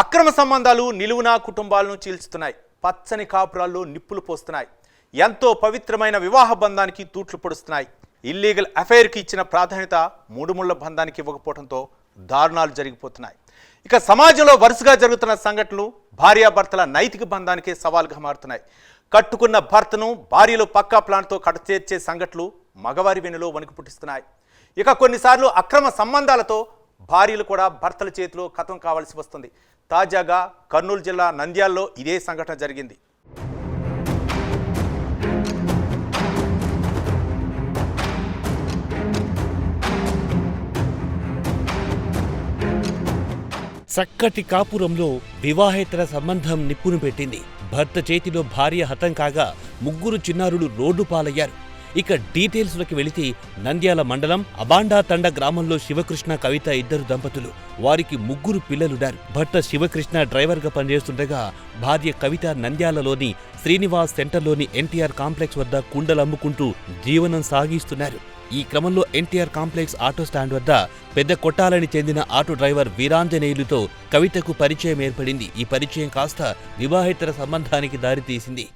అక్రమ సంబంధాలు నిలువునా కుటుంబాలను చీల్చుతున్నాయి. పచ్చని కాపురాల్లో నిప్పులు పోస్తున్నాయి. ఎంతో పవిత్రమైన వివాహ బంధానికి తూట్లు పొడుస్తున్నాయి. ఇల్లీగల్ అఫైర్కి ఇచ్చిన ప్రాధాన్యత మూడుముళ్ళ బంధానికి ఇవ్వకపోవడంతో దారుణాలు జరిగిపోతున్నాయి. ఇక సమాజంలో వరుసగా జరుగుతున్న సంఘటనలు భార్యాభర్తల నైతిక బంధానికే సవాల్గా మారుతున్నాయి. కట్టుకున్న భర్తను భార్యలో పక్కా ప్లాన్తో కడచేర్చే సంఘటనలు మగవారి వెనులో వణుకు పుట్టిస్తున్నాయి. ఇక కొన్నిసార్లు అక్రమ సంబంధాలతో భార్యలు కూడా భర్తల చేతిలో కథం కావాల్సి వస్తుంది. తాజాగా కర్నూలు జిల్లా నంద్యాల్లో ఇదే సంఘటన జరిగింది. చక్కటి కాపురంలో వివాహేతర సంబంధం నిప్పును పెట్టింది. భర్త చేతిలో భార్య హతం కాగా ముగ్గురు చిన్నారులు రోడ్డు పాలయ్యారు ఇక డీటెయిల్స్లోకి వెళితే నంద్యాల మండలం అబాండా తండ గ్రామంలో శివకృష్ణ కవిత ఇద్దరు దంపతులు. వారికి ముగ్గురు పిల్లలున్నారు. భర్త శివకృష్ణ డ్రైవర్గా పనిచేస్తుండగా భార్య కవిత నంద్యాలలోని శ్రీనివాస్ సెంటర్లోని ఎన్టీఆర్ కాంప్లెక్స్ వద్ద కుండలమ్ముకుంటూ జీవనం సాగిస్తున్నారు. ఈ క్రమంలో ఎన్టీఆర్ కాంప్లెక్స్ ఆటో స్టాండ్ వద్ద పెద్ద కొట్టాలని చెందిన ఆటో డ్రైవర్ వీరాంజనేయులుతో కవితకు పరిచయం ఏర్పడింది. ఈ పరిచయం కాస్త వివాహేతర సంబంధానికి దారితీసింది.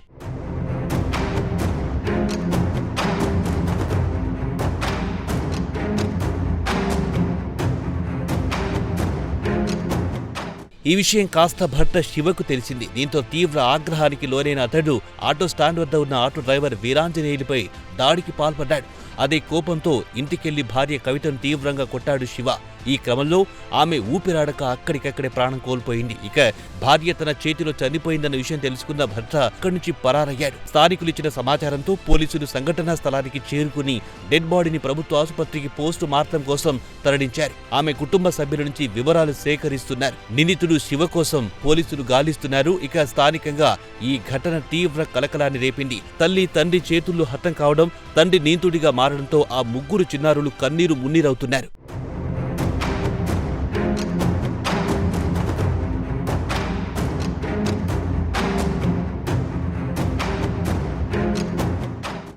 ఈ విషయం కాస్త భర్త శివకు తెలిసింది. దీంతో తీవ్ర ఆగ్రహానికి లోనైన అతడు ఆటో స్టాండ్ వద్ద ఉన్న ఆటో డ్రైవర్ వీరాంజనేయులపై దాడికి పాల్పడ్డాడు. అదే కోపంతో ఇంటికెళ్ళి భార్య కవితను తీవ్రంగా కొట్టాడు శివ. ఈ క్రమంలో ఆమె ఊపిరాడక అక్కడికక్కడే ప్రాణం కోల్పోయింది. ఇక భార్య తన చేతిలో చనిపోయిందన్న విషయం తెలుసుకున్న భర్త అక్కడి నుంచి పరారయ్యాడు. స్థానికులు ఇచ్చిన సమాచారంతో పోలీసులు సంఘటనా స్థలానికి చేరుకుని డెడ్ బాడీని ప్రభుత్వ ఆసుపత్రికి పోస్టు మార్టం కోసం తరలించారు. ఆమె కుటుంబ సభ్యుల నుంచి వివరాలు సేకరిస్తున్నారు. నిందితుడు శివ కోసం పోలీసులు గాలిస్తున్నారు. ఇక స్థానికంగా ఈ ఘటన తీవ్ర కలకలాన్ని రేపింది. తల్లి తండ్రి చేతుల్లో హతం కావడం తండ్రి నీంతుడిగా మారడంతో ఆ ముగ్గురు చిన్నారులు కన్నీరు మున్నీరవుతున్నారు.